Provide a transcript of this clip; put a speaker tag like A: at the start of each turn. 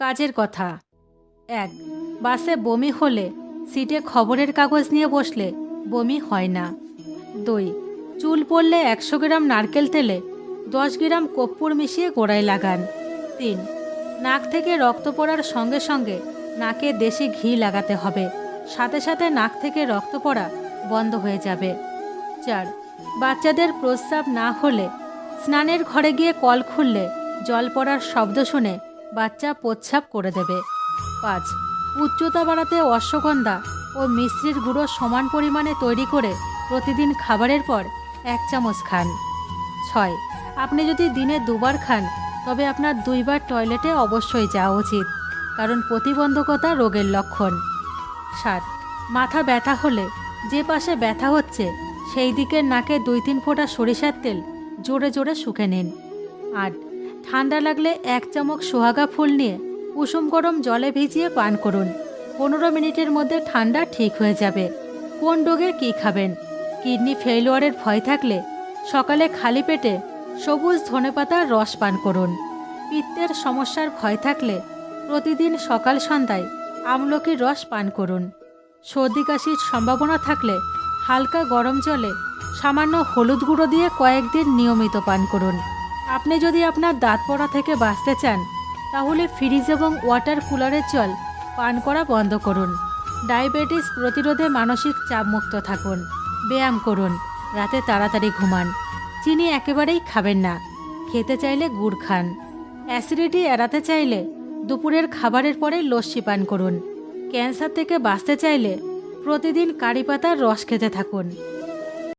A: কাজের কথা। এক, বাসে বমি হলে সিটে খবরের কাগজ নিয়ে বসলে বমি হয় না। দুই, চুল পড়লে একশো গ্রাম নারকেল তেলে দশ গ্রাম কপ্পুর মিশিয়ে গোড়ায় লাগান। তিন, নাক থেকে রক্ত পড়ার সঙ্গে সঙ্গে নাকে দেশি ঘি লাগাতে হবে। সাথে সাথে নাক থেকে রক্ত পড়া বন্ধ হয়ে যাবে। চার, বাচ্চাদের প্রস্রাব না হলে স্নানের ঘরে গিয়ে কল খুললে জল পড়ার শব্দ শুনে বাচ্চা প্রচ্ছাপ করে দেবে। পাঁচ, উচ্চতা বাড়াতে অশ্বগন্ধা ও মিশ্রির গুঁড়ো সমান পরিমাণে তৈরি করে প্রতিদিন খাবারের পর এক চামচ খান। ছয়, আপনি যদি দিনে দুবার খান, তবে আপনার দুইবার টয়লেটে অবশ্যই যাওয়া উচিত, কারণ প্রতিবন্ধকতা রোগের লক্ষণ। সাত, মাথা ব্যথা হলে যে পাশে ব্যথা হচ্ছে, সেই দিকের নাকে দুই তিন ফোঁটা সরিষার তেল জোরে জোরে শুকে নিন। আট ঠান্ডা লাগলে এক চামচ সোহাগা ফুল নিয়ে কুসুম গরম জলে ভিজিয়ে পান করুন। পনেরো মিনিটের মধ্যে ঠান্ডা ঠিক হয়ে যাবে। কোন রোগে কী খাবেন? কিডনি ফেইলওয়ারের ভয় থাকলে সকালে খালি পেটে সবুজ ধনেপাতার রস পান করুন। পিত্তের সমস্যার ভয় থাকলে প্রতিদিন সকাল সন্ধ্যায় আমলকির রস পান করুন। সর্দি কাশির সম্ভাবনা থাকলে হালকা গরম জলে সামান্য হলুদ গুঁড়ো দিয়ে কয়েকদিন নিয়মিত পান করুন। আপনি যদি আপনার দাঁত পড়া থেকে বাঁচতে চান, তাহলে ফ্রিজ এবং ওয়াটার কুলারের জল পান করা বন্ধ করুন। ডায়াবেটিস প্রতিরোধে মানসিক চাপমুক্ত থাকুন। ব্যায়াম করুন। রাতে তাড়াতাড়ি ঘুমান। চিনি একেবারেই খাবেন না। খেতে চাইলে গুড় খান। অ্যাসিডিটি এড়াতে চাইলে দুপুরের খাবারের পরে লস্যি পান করুন। ক্যান্সার থেকে বাঁচতে চাইলে প্রতিদিন কারি পাতার রস খেতে থাকুন।